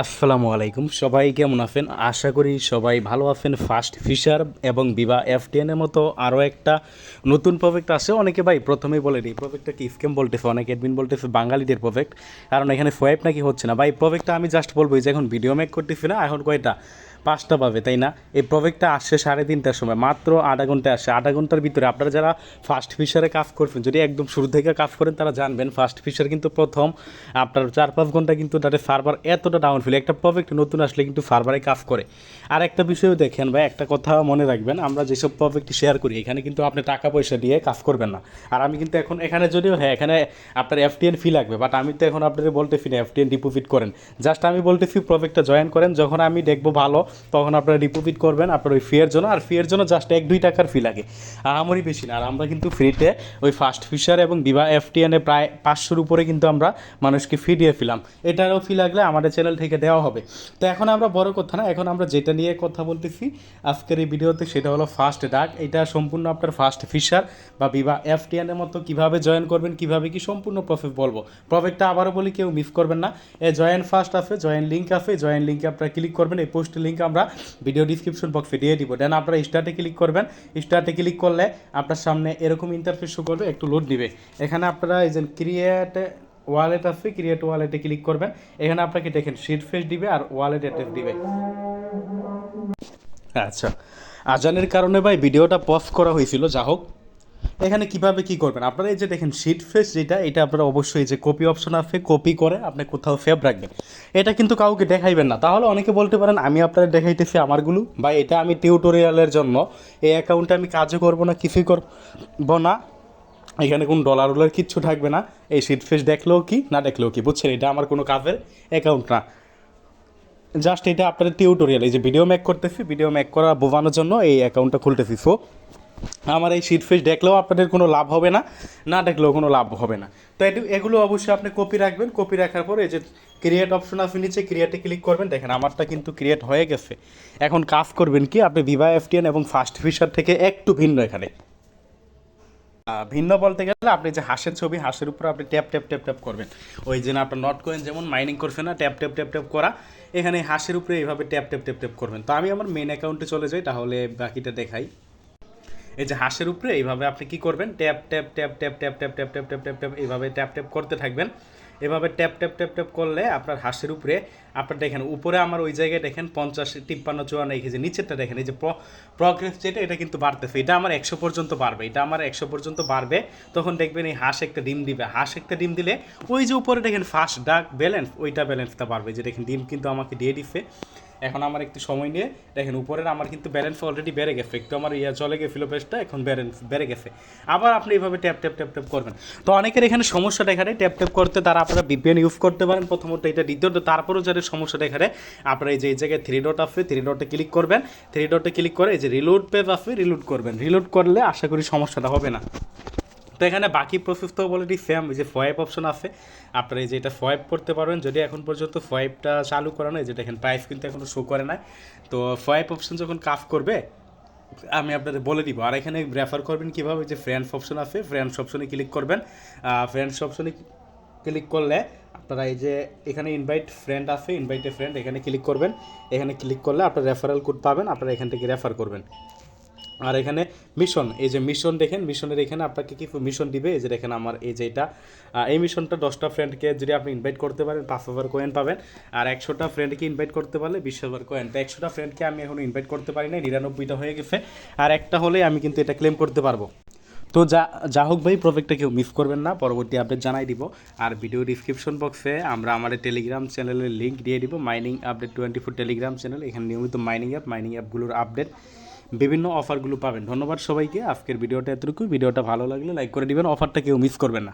আসসালামু আলাইকুম। সবাই কেমন আছেন? আশা করি সবাই ভালো আছেন। ফার্স্ট ফিশার এবং বিবা এফ এফটিএনের মতো আরও একটা নতুন প্রজেক্ট আছে। অনেকে ভাই প্রথমেই বলে এই প্রজেক্টটা কি স্কেম বলতেছে, অনেকে অ্যাডমিন বলতেছে বাঙালিদের প্রজেক্ট কারণ এখানে সোয়াইপ নাকি হচ্ছে না। ভাই প্রজেক্টটা আমি জাস্ট বলব যে এখন ভিডিও মেক করতেছি না, এখন কয়টা? পাঁচটা পাবে, তাই না? এই প্রজেক্টটা আসছে সাড়ে তিনটার সময়, মাত্র আধা ঘণ্টা আসছে। আধা ঘণ্টার ভিতরে আপনারা যারা ফার্স্ট ফিশারে কাজ করছেন যদি একদম শুরু থেকে কাজ করেন, তারা জানবেন ফার্স্ট ফিশার কিন্তু প্রথম আপনার চার পাঁচ ঘণ্টা কিন্তু তাদের সার্ভার এতটা ডাউন ফিল একটা প্রজেক্ট নতুন আসলে কিন্তু সার্ভারে কাজ করে। আর একটা বিষয়ও দেখেন ভাই, একটা কথা মনে রাখবেন, আমরা যেসব প্রজেক্ট শেয়ার করি, এখানে কিন্তু আপনি টাকা পয়সা দিয়ে কাজ করবেন না। আর আমি কিন্তু এখন, এখানে যদিও হ্যাঁ এখানে আপনার এফটিএন ফি লাগবে বাট আমি তো এখন আপনাদের বলতেছি না এফটিএন ডিপোজিট করেন। জাস্ট আমি বলতেছি প্রজেক্টটা জয়েন করেন, যখন আমি দেখব ভালো তখন আপনারা ডিপোজিট করবেন আপনার ওই ফিয়ের জন্য, আর ফিয়ের জন্য জাস্ট এক, দুই টাকার ফি লাগে। আহামরি বেশি না, আর আমরা কিন্তু ফ্রিতে ওই ফার্স্ট ফিশার এবং বিবাহ এফটিএনে প্রায় পাঁচশোর উপরে কিন্তু আমরা মানুষকে ফি দিয়ে ফেলাম। এটারও ফি লাগলে আমাদের চ্যানেল থেকে দেওয়া হবে। তো এখন আমরা বড় কথা না, এখন আমরা যেটা নিয়ে কথা বলতেছি আজকের এই ভিডিওতে সেটা হলো ফার্স্ট ডাক এটা সম্পূর্ণ আপনার ফার্স্ট ফিশার বা বিবাহ এফটিএনের মতো কীভাবে জয়েন করবেন, কীভাবে কি সম্পূর্ণ প্রসেস বলব। প্রফেক্টটা আবারও বলি, কেউ মিস করবেন না। এ জয়েন ফার্স্ট আছে জয়েন লিঙ্ক আছে জয়েন লিঙ্কে আপনারা ক্লিক করবেন, এই পোস্ট লিঙ্ক আমরা ভিডিও ডিসক্রিপশন বক্সে দিয়ে দিব। দেন আপনারা স্টার্টে ক্লিক করবেন। স্টার্টে ক্লিক করলে আপনার সামনে এরকম ইন্টারফেস শো করবে, একটু লোড দিবে। এখানে আপনারা এই যে ক্রিয়েট ওয়ালেট আছে ক্রিয়েট ওয়ালেটে ক্লিক করবেন। এখানে আপনাকে দেখেন শিট ফেস দিবে আর ওয়ালেট অ্যাড্রেস দিবে। আচ্ছা। আজানের কারণে ভাই ভিডিওটা পজ করা হয়েছিল। যা হোক এখানে কীভাবে কি করবেন? আপনারা এই যে দেখেন শিট ফেস যেটা, এটা আপনারা অবশ্যই যে কপি অপশন আছে কপি করে আপনি কোথাও সেভ রাখবেন। এটা কিন্তু কাউকে দেখাইবেন না। তাহলে অনেকে বলতে পারেন, আমি আপনারা দেখাইতেছি আমারগুলো বা এটা আমি টিউটোরিয়ালের জন্য। এই অ্যাকাউন্টে আমি কাজও করব না, কিছুই করব না। এখানে কোনো ডলার উলার কিচ্ছু থাকবে না। এই শিট ফেস দেখলেও কি, না দেখলেও কি? বুঝছেন? এটা আমার কোনো কাজের অ্যাকাউন্ট না। জাস্ট এটা আপনাদের টিউটোরিয়াল এই যে ভিডিও মেক করতেছি ভিডিও মেক করা বোঝানোর জন্য এই অ্যাকাউন্টটা খুলতেছি। সো আমার এই শিট ফেস দেখলেও আপনাদের কোনো লাভ হবে না না দেখলেও কোনো লাভ হবে না। তো এটু- এগুলো অবশ্যই আপনি কপি রাখবেন কপি রাখার পর যে ক্রিয়েট অপশন আছে নিচে ক্রিয়েটে ক্লিক করবেন, দেখেন আমারটা কিন্তু ক্রিয়েট হয়ে গেছে। এখন কাজ করবেন কি, আপনি ভিভা এফটিএন এবং ফার্স্ট ফিশার থেকে একটু ভিন্ন এখানে। ভিন্ন বলতে গেলে আপনি যে হাঁসের ছবি, হাঁসের উপর আপনি ট্যাপ ট্যাপ ট্যাপ ট্যাপ করবেন। ওই যে আপনার নট কয়েন যেমন মাইনিং করছে না ট্যাপ ট্যাপ ট্যাপ ট্যাপ করা, এখানে হাঁসের উপরে এইভাবে ট্যাপ ট্যাপ ট্যাপ ট্যাপ করবেন। তো আমি আমার মেন অ্যাকাউন্টে চলে যাই, তাহলে বাকিটা দেখাই। এই যে হাঁসের উপরে এইভাবে আপনি কি করবেন tap tap tap tap tap tap tap tap tap tap tap এইভাবে ট্যাপ ট্যাপ করতে থাকবেন এভাবে ট্যাপ ট্যাপ ট্যাপ ট্যাপ করলে আপনার হাঁসের উপরে আপনার দেখেন উপরে আমার ওই জায়গায় দেখেন পঞ্চাশ তিপ্পান্ন চুয়ান্ন যে নিচেরটা দেখেন এই যে প্রগ্রেস যেটা এটা কিন্তু বাড়তেছে এটা আমার একশো পর্যন্ত বাড়বে এটা আমার একশো পর্যন্ত বাড়বে তখন দেখবেন এই হাঁস একটা ডিম দিবে হাঁস একটা ডিম দিলে ওই যে উপরে দেখেন ফার্স্ট ডাক ব্যালেন্স ওইটা ব্যালেন্সটা বাড়বে যে দেখেন ডিম কিন্তু আমাকে দিয়ে দিচ্ছে এখন আমার একটু সময় নিয়ে, দেখেন উপরের আমার কিন্তু ব্যালেন্স অলরেডি বেড়ে গেছে। একটু আমার ইয়া চলে গেছিল পেজটা এখন ব্যালেন্স বেড়ে গেছে। আবার আপনি এইভাবে ট্যাপ ট্যাপ ট্যাপ ট্যাপ করবেন। তো অনেকের এখানে সমস্যা দেখারে ট্যাপ ট্যাপ করতে তারা আপনারা বিপিএন ইউজ করতে পারেন। প্রথমত এটা দ্বিতীয়ত তারপরেও যাদের সমস্যা দেখারে আপনারা এই যে, এই জায়গায় থ্রি ডট আছে থ্রি ডটে ক্লিক করবেন। থ্রি ডটে ক্লিক করে এই যে রিলোড পেজ আছে রিলোড করবেন। রিলোড করলে আশা করি সমস্যাটা হবে না। তো এখানে বাকি প্রসেস তো অলরেডি সেম যে ফয়েব অপশন আছে। আপনারা এই যে এটা করতে পারবেন। যদি এখন পর্যন্ত ফয়েবটা চালু করা নয় যেটা এখানে প্রাইস কিন্তু এখনও শো করে নাই, তো ফয়েব অপশন যখন কাজ করবে, আমি আপনাদের বলে দিব। আর এখানে রেফার করবেন কীভাবে যে ফ্রেন্ডস অপশন আছে ফ্রেন্ডস অপশনে ক্লিক করবেন। ফ্রেন্ডস অপশনে ক্লিক করলে আপনারা এই যে এখানে ইনভাইট ফ্রেন্ড আছে ইনভাইটে ফ্রেন্ড এখানে ক্লিক করবেন। এখানে ক্লিক করলে আপনার রেফারেল কোড পাবেন, আপনারা এখান থেকে রেফার করবেন। আর এখানে মিশন এই যে মিশন দেখেন মিশনের এখানে আপনাকে কি মিশন দিবে, এই যে দেখেন আমার এই যে এটা। এই মিশনটা দশটা ফ্রেন্ডকে যদি আপনি ইনভাইট করতে পারেন, পাঁচ হাজার কয়েন পাবেন। আর একশোটা ফ্রেন্ডকে ইনভাইট করতে পারলে বিশ হাজার কয়েন তো একশোটা ফ্রেন্ডকে আমি এখন ইনভাইট করতে পারি না নিরানব্বইটা হয়ে গেছে। আর একটা হলে আমি কিন্তু এটা ক্লেম করতে পারব। তো যা যা হোক ভাই প্রজেক্টটা কেউ মিস করবেন না, পরবর্তী আপডেট জানাই দিব। আর ভিডিও ডিসক্রিপশন বক্সে আমরা আমাদের টেলিগ্রাম চ্যানেলের লিঙ্ক দিয়ে দিব। Mining update twenty four Telegram channel এখানে নিয়মিত মাইনিং অ্যাপ মাইনিং অ্যাপগুলোর আপডেট বিভিন্ন অফারগুলো পাবেন। ধন্যবাদ সবাইকে। আজকের ভিডিওটা এতটুকু ভিডিওটা ভালো লাগলে লাইক করে দিবেন। অফারটা কেউ মিস করবেন না।